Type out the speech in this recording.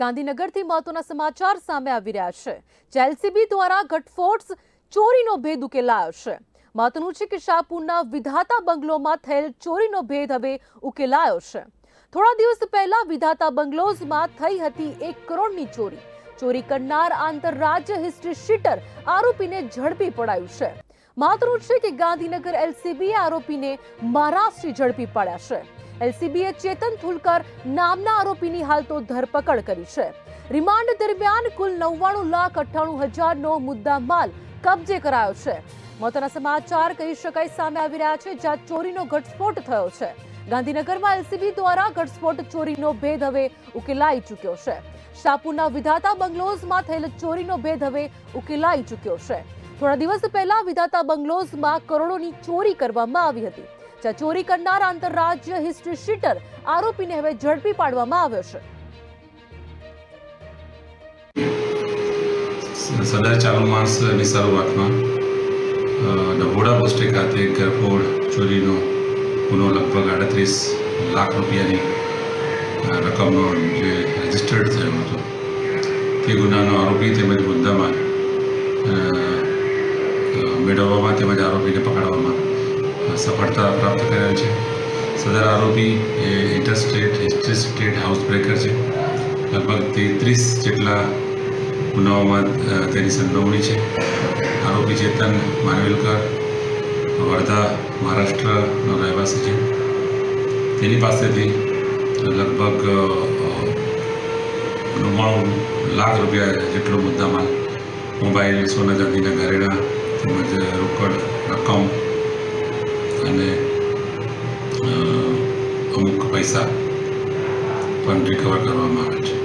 ગાંધીનગરથી મહત્વના સમાચાર સામે આવી રહ્યા છે. જેલસીબી દ્વારા ઘટફોડ્સ ચોરીનો ભેદ ઉકેલાયો છે. મહત્વનું છે કે શાહપુરના વિધાતા બંગલોમાં થયેલ ચોરીનો ભેદ હવે ઉકેલાયો છે. થોડા દિવસ પહેલા વિધાતા બંગલોઝમાં થઈ હતી એક કરોડની ચોરી. ચોરી કરનાર આંતરરાજ્ય હિસ્ટ્રી શીટર આરોપીને ઝડપી પડાયું છે. મહત્વનું છે કે ગાંધીનગર એલસીબીએ આરોપીને મહારાષ્ટ્રથી ઝડપી પાડ્યા છે. એલસીબીએ ચેતન થુલકર નામના આરોપીની હાલ તો ધરપકડ કરી છે. રિમાન્ડ દરમિયાન કુલ નવ્વાણું લાખ અઠ્ઠાણું હજારનો મુદ્દા માલ કબજે કરાયો છે. મહત્વના સમાચાર કહી શકાય સામે આવી રહ્યા છે, જ્યાં ચોરીનો ઘટસ્ફોટ થયો છે. ગાંધીનગરમાં એલસીબી દ્વારા ઘટસ્ફોટ ચોરીનો ભેદ હવે ઉકેલાઈ ચૂક્યો છે. શાપુરના વિધાતા બંગલોઝમાં થયેલ ચોરીનો ભેદ હવે ઉકેલાઈ ચૂક્યો છે. થોડા દિવસ પહેલા વિધાતા બંગલોઝમાં કરોડોની ચોરી કરવામાં આવી હતી. જ્યાં ચોરી કરનાર આંતરરાજ્ય હિસ્ટ્રી શીટર આરોપીને હવે ઝડપી પાડવામાં આવ્યો છે. સદર ચાલુ માસની શરૂઆતમાં અ, ડભોડા પોસ્ટે ખાતે ગરફોડ ચોરીનો ગુનો લગભગ આડત્રીસ લાખ રૂપિયાની રકમનો જે રજિસ્ટર્ડ થયો હતો. તે ગુનાનો આરોપી તેમજ મુદ્દામાં મેળવવામાં તેમજ આરોપીને પકડવામાં સફળતા પ્રાપ્ત કરેલ છે. સદર આરોપી એ interstate interstate state house breaker છે. લગભગ તેત્રીસ જેટલા ગુનાઓમાં તેની સંડોવણી છે. આરોપી ચેતન માનવેલકર વર્ધા મહારાષ્ટ્રનો રહેવાસી છે. તેની પાસેથી લગભગ નવ્વાણું લાખ રૂપિયા જેટલો મુદ્દામાલ મોબાઈલ સોના ચાંદીના ઘરેણા તેમજ રોકડ અમુક પૈસા પણ રિકવર કરવામાં આવે છે.